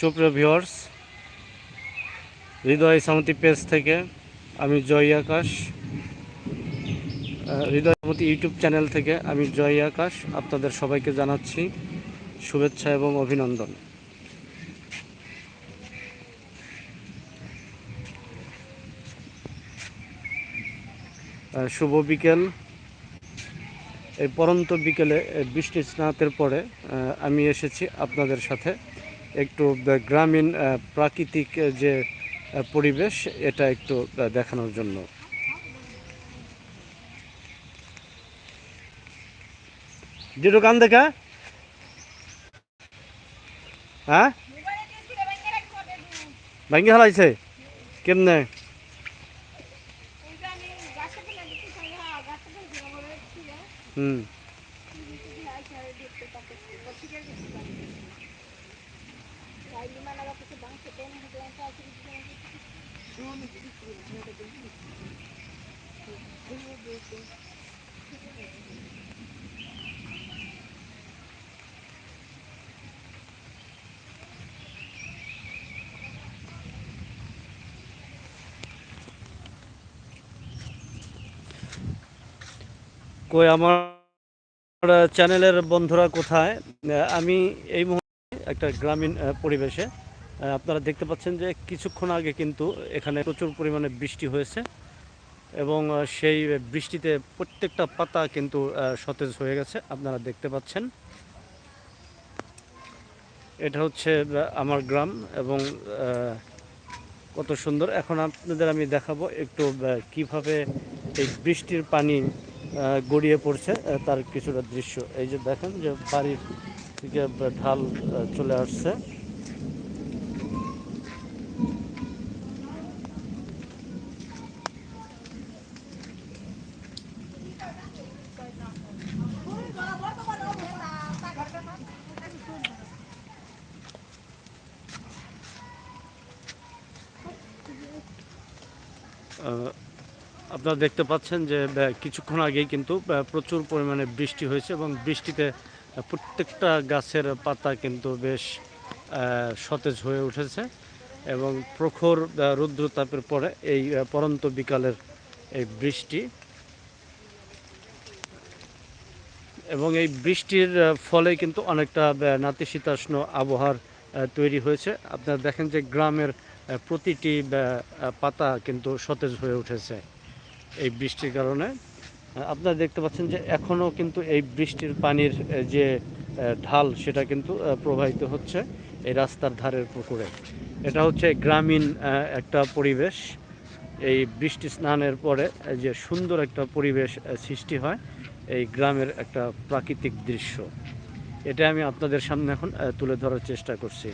সুপ্রিয় ভিউয়ার্স, হৃদয় সামতি পেজ থেকে আমি জয় আকাশ। হৃদয় সামতি ইউটিউব চ্যানেল থেকে আমি জয় আকাশ আপনাদের সবাইকে জানাচ্ছি শুভেচ্ছা এবং অভিনন্দন। শুভ বিকেল। এই পরন্ত বিকেলে বৃষ্টি স্নাতের পরে আমি এসেছি আপনাদের সাথে। একটু গ্রামীণ প্রাকৃতিক যে পরিবেশ, এটা একটু দেখানোর জন্য। যেটু দেখা? হ্যাঁ? ভাঙ্গি হালাইছে? কেমনে? হুম। কই আমার চ্যানেলের বন্ধুরা কোথায়? আমি এই মুহূর্তে একটা গ্রামীণ পরিবেশে। আপনারা দেখতে পাচ্ছেন যে কিছুক্ষণ আগে কিন্তু এখানে প্রচুর পরিমাণে বৃষ্টি হয়েছে এবং সেই বৃষ্টিতে প্রত্যেকটা পাতা কিন্তু সতেজ হয়ে গেছে। আপনারা দেখতে পাচ্ছেন। এটা হচ্ছে আমার গ্রাম এবং কত সুন্দর। এখন আপনাদের আমি দেখাবো একটু কীভাবে এই বৃষ্টির পানি গড়িয়ে পড়ছে তার কিছুটা দৃশ্য। এই যে দেখেন যে বাড়ির থেকে ঢাল চলে আসছে। আপনারা দেখতে পাচ্ছেন যে কিছুক্ষণ আগেই কিন্তু প্রচুর পরিমাণে বৃষ্টি হয়েছে এবং বৃষ্টিতে প্রত্যেকটা গাছের পাতা কিন্তু বেশ সতেজ হয়ে উঠেছে এবং প্রখর রৌদ্রতাপের পরে এই পরন্ত বিকালের এই বৃষ্টি এবং এই বৃষ্টির ফলে কিন্তু অনেকটা নাতিশীতোষ্ণ আবহাওয়ার তৈরি হয়েছে। আপনারা দেখেন যে, গ্রামের প্রতিটি পাতা কিন্তু সতেজ হয়ে উঠেছে এই বৃষ্টির কারণে। আপনারা দেখতে পাচ্ছেন যে এখনও কিন্তু এই বৃষ্টির পানির যে ঢাল, সেটা কিন্তু প্রবাহিত হচ্ছে এই রাস্তার ধারের পুকুরে। এটা হচ্ছে গ্রামীণ একটা পরিবেশ। এই বৃষ্টি স্নানের পরে যে সুন্দর একটা পরিবেশ সৃষ্টি হয় এই গ্রামের একটা প্রাকৃতিক দৃশ্য। এটা আমি আপনাদের সামনে এখন তুলে ধরার চেষ্টা করছি।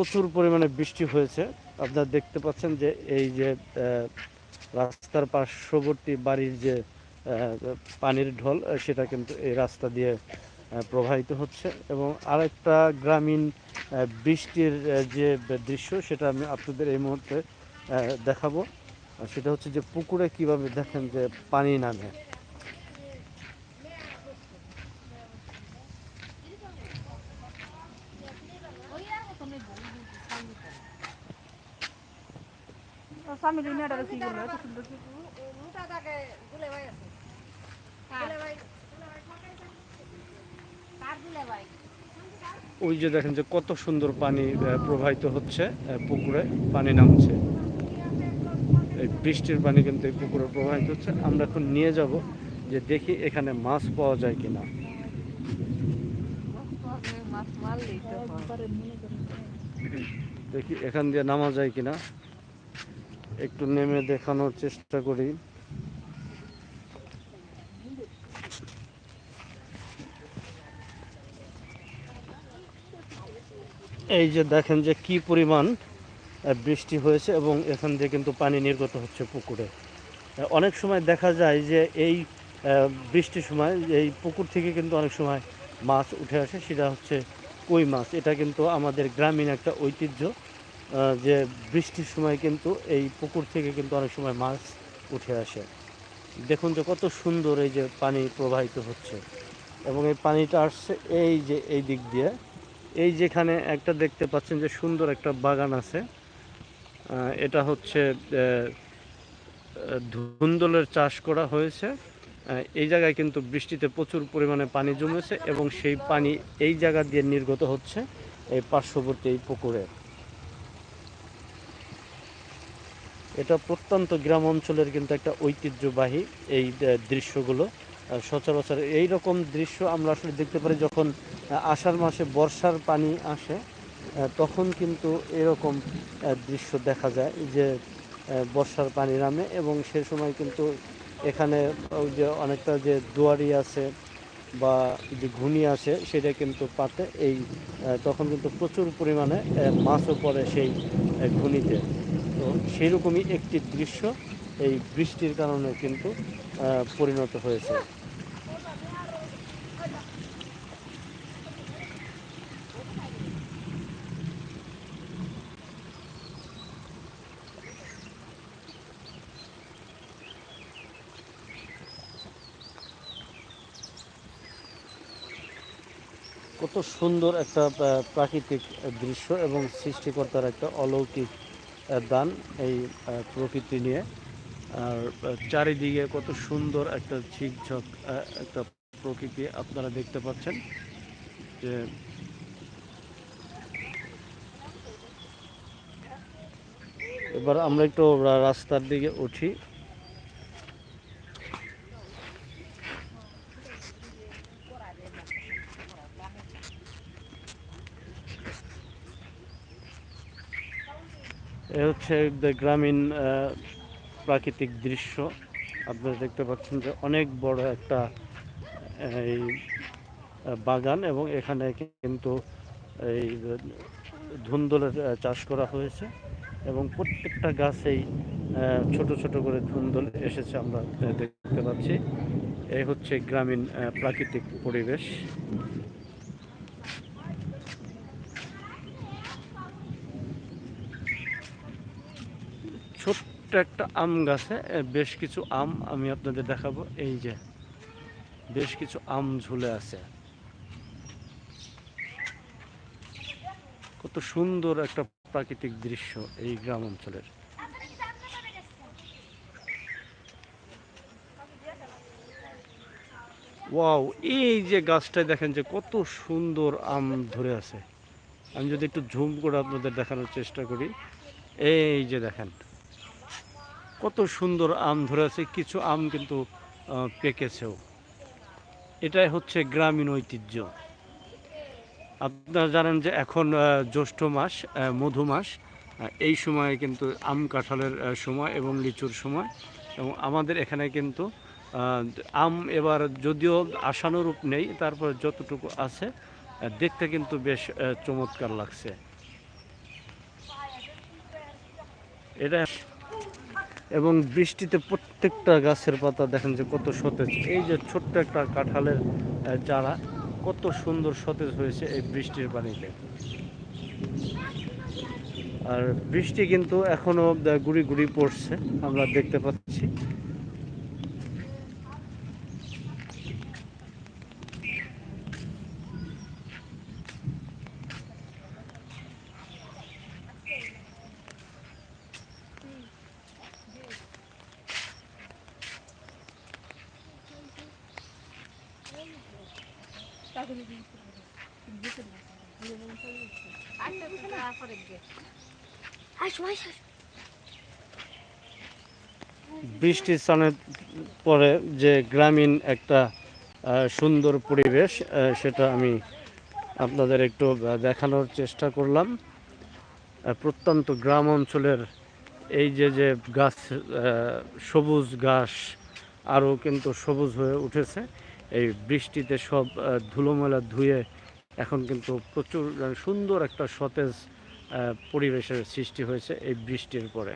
প্রচুর পরিমাণে বৃষ্টি হয়েছে। আপনারা দেখতে পাচ্ছেন যে এই যে রাস্তার পার্শ্ববর্তী বাড়ির যে পানির ঢল সেটা কিন্তু এই রাস্তা দিয়ে প্রবাহিত হচ্ছে এবং আরেকটা গ্রামীণ বৃষ্টির যে দৃশ্য, সেটা আমি আপনাদের এই মুহূর্তে দেখাবো। সেটা হচ্ছে যে পুকুরে কীভাবে দেখেন যে পানি নামে। দুনিয়াটা কি এত সুন্দর কিছু ওই যে দেখেন যে কত সুন্দর পানি প্রবাহিত হচ্ছে পুকুরে পানি নামছে। এই বৃষ্টির পানি কিন্তু এই পুকুরে প্রবাহিত হচ্ছে। আমরা এখন নিয়ে যাব যে দেখি এখানে মাছ পাওয়া যায় কিনা। দেখি এখান দিয়ে নামা যায় কিনা। একটু নেমে দেখানোর চেষ্টা করি। এই যে দেখেন যে কি পরিমাণ বৃষ্টি হয়েছে এবং এখান দিয়ে কিন্তু পানি নির্গত হচ্ছে পুকুরে। অনেক সময় দেখা যায় যে এই বৃষ্টির সময়, এই পুকুর থেকে কিন্তু অনেক সময় মাছ উঠে আসে, সেটা হচ্ছে কই মাছ। এটা কিন্তু আমাদের গ্রামীণ একটা ঐতিহ্য। যে বৃষ্টির সময় কিন্তু এই পুকুর থেকে কিন্তু অনেক সময় মাছ উঠে আসে। দেখুন যে কত সুন্দর এই যে পানি প্রবাহিত হচ্ছে এবং এই পানিটা আসছে এই যে এই দিক দিয়ে। এই যেখানে একটা দেখতে পাচ্ছেন যে সুন্দর একটা বাগান আছে এটা হচ্ছে ধুন্দলের চাষ করা হয়েছে। এই জায়গায় কিন্তু বৃষ্টিতে প্রচুর পরিমাণে পানি জমেছে এবং সেই পানি এই জায়গা দিয়ে নির্গত হচ্ছে এই পার্শ্ববর্তী এই পুকুরে। এটা প্রত্যন্ত গ্রাম অঞ্চলের কিন্তু একটা ঐতিহ্যবাহী এই দৃশ্যগুলো। সচরাচর এই রকম দৃশ্য আমরা আসলে দেখতে পারি যখন আষাঢ় মাসে বর্ষার পানি আসে তখন কিন্তু এরকম দৃশ্য দেখা যায় যে বর্ষার পানি নামে এবং সে সময় কিন্তু এখানে যে অনেকটা যে দুয়ারি আছে বা যে ঘুনি আছে সেটা কিন্তু পাতে এই তখন কিন্তু প্রচুর পরিমাণে মাছও পড়ে সেই ঘুনিতে তো সেই রকমই একটি দৃশ্য এই বৃষ্টির কারণে কিন্তু পরিণত হয়েছে। কত সুন্দর একটা প্রাকৃতিক দৃশ্য এবং সৃষ্টিকর্তার একটা অলৌকিক দান এই প্রকৃতি নিয়ে। আর চারিদিকে কত সুন্দর একটা ঝিকঝক একটা প্রকৃতি আপনারা দেখতে পাচ্ছেন যে এবার আমরা একটু রাস্তার দিকে উঠি। এ হচ্ছে গ্রামীণ প্রাকৃতিক দৃশ্য। আপনারা দেখতে পাচ্ছেন যে অনেক বড় একটা এই বাগান এবং এখানে কিন্তু এই ধুন্দলের চাষ করা হয়েছে এবং প্রত্যেকটা গাছেই ছোট ছোট করে ধুন্দল এসেছে আমরা দেখতে পাচ্ছি। এই হচ্ছে গ্রামীণ প্রাকৃতিক পরিবেশ। ছোট্ট একটা আম গাছে বেশ কিছু আম আমি আপনাদের দেখাবো। এই যে, বেশ কিছু আম ঝুলে আছে। কত সুন্দর একটা প্রাকৃতিক দৃশ্য এই গ্রাম অঞ্চলের। ওয়াও, এই যে গাছটায় দেখেন যে কত সুন্দর আম ধরে আছে। আমি যদি একটু ঝুম করে আপনাদের দেখানোর চেষ্টা করি। এই যে দেখেন। কত সুন্দর আম ধরে আছে কিছু আম কিন্তু পেকেছেও। এটাই হচ্ছে গ্রামীণ ঐতিহ্য। আপনারা জানেন যে এখন জ্যৈষ্ঠ মাস মধু মাস এই সময়ে কিন্তু আম কাঁঠালের সময় এবং লিচুর সময়। এবং আমাদের এখানে কিন্তু আম এবার যদিও আশানুরূপ নেই, তারপর যতটুকু আছে দেখতে কিন্তু বেশ চমৎকার লাগছে। এটা এবং বৃষ্টিতে প্রত্যেকটা গাছের পাতা দেখেন যে কত সতেজ। এই যে ছোট্ট একটা কাঁঠালের চারা কত সুন্দর সতেজ হয়েছে এই বৃষ্টির পানিতে। আর বৃষ্টি কিন্তু এখনও আহ, গুড়ি গুড়ি পড়ছে আমরা দেখতে পাচ্ছি। বৃষ্টির স্নানের পরে যে গ্রামীণ একটা সুন্দর পরিবেশ সেটা আমি আপনাদের একটু দেখানোর চেষ্টা করলাম। প্রত্যন্ত গ্রাম অঞ্চলের এই যে যে গাছ সবুজ ঘাস আরও কিন্তু সবুজ হয়ে উঠেছে। এই বৃষ্টিতে সব ধুলোমেলা ধুয়ে এখন কিন্তু প্রচুর সুন্দর একটা সতেজ পরিবেশের সৃষ্টি হয়েছে এই বৃষ্টির পরে।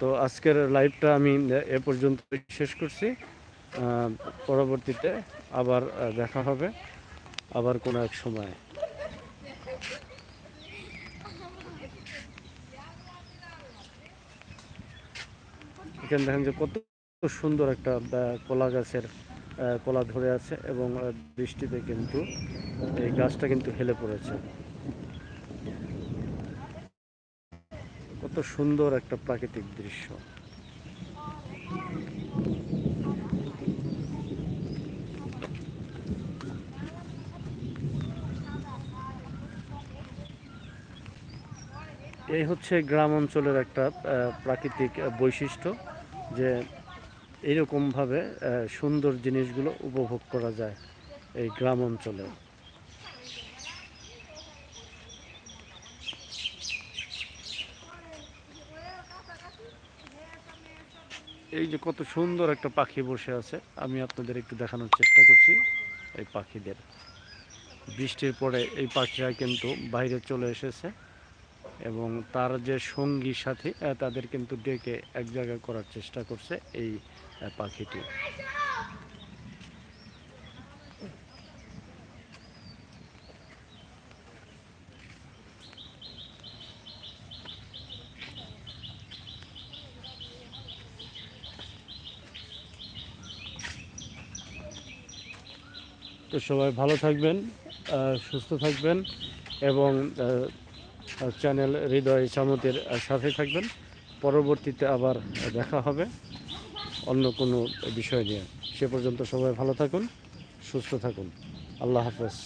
তো আজকের লাইভটা আমি এ পর্যন্ত শেষ করছি। পরবর্তীতে আবার দেখা হবে, আবার কোনো এক সময়। এখানে দেখেন যে কত সুন্দর একটা কলা গাছের কলা ধরে আছে এবং বৃষ্টিতে কিন্তু এই গাছটা কিন্তু হেলে পড়েছে। কত সুন্দর একটা প্রাকৃতিক দৃশ্য। এই হচ্ছে গ্রাম অঞ্চলের একটা প্রাকৃতিক বৈশিষ্ট্য যে এইরকমভাবে সুন্দর জিনিসগুলো উপভোগ করা যায় এই গ্রাম অঞ্চলে এই যে কত সুন্দর একটা পাখি বসে আছে, আমি আপনাদের একটু দেখানোর চেষ্টা করছি এই পাখিদের। বৃষ্টির পরে এই পাখিরা কিন্তু বাইরে চলে এসেছে। এবং তার যে সঙ্গী সাথী তাদের কিন্তু ডেকে এক জায়গায় করার চেষ্টা করছে এই পাখিটি। তো সবাই ভালো থাকবেন সুস্থ থাকবেন এবং চ্যানেল হৃদয় চামতের সাথে থাকবেন। পরবর্তীতে আবার দেখা হবে অন্য কোনো বিষয় নিয়ে। সে পর্যন্ত সবাই ভালো থাকুন, সুস্থ থাকুন। আল্লাহ হাফেজ।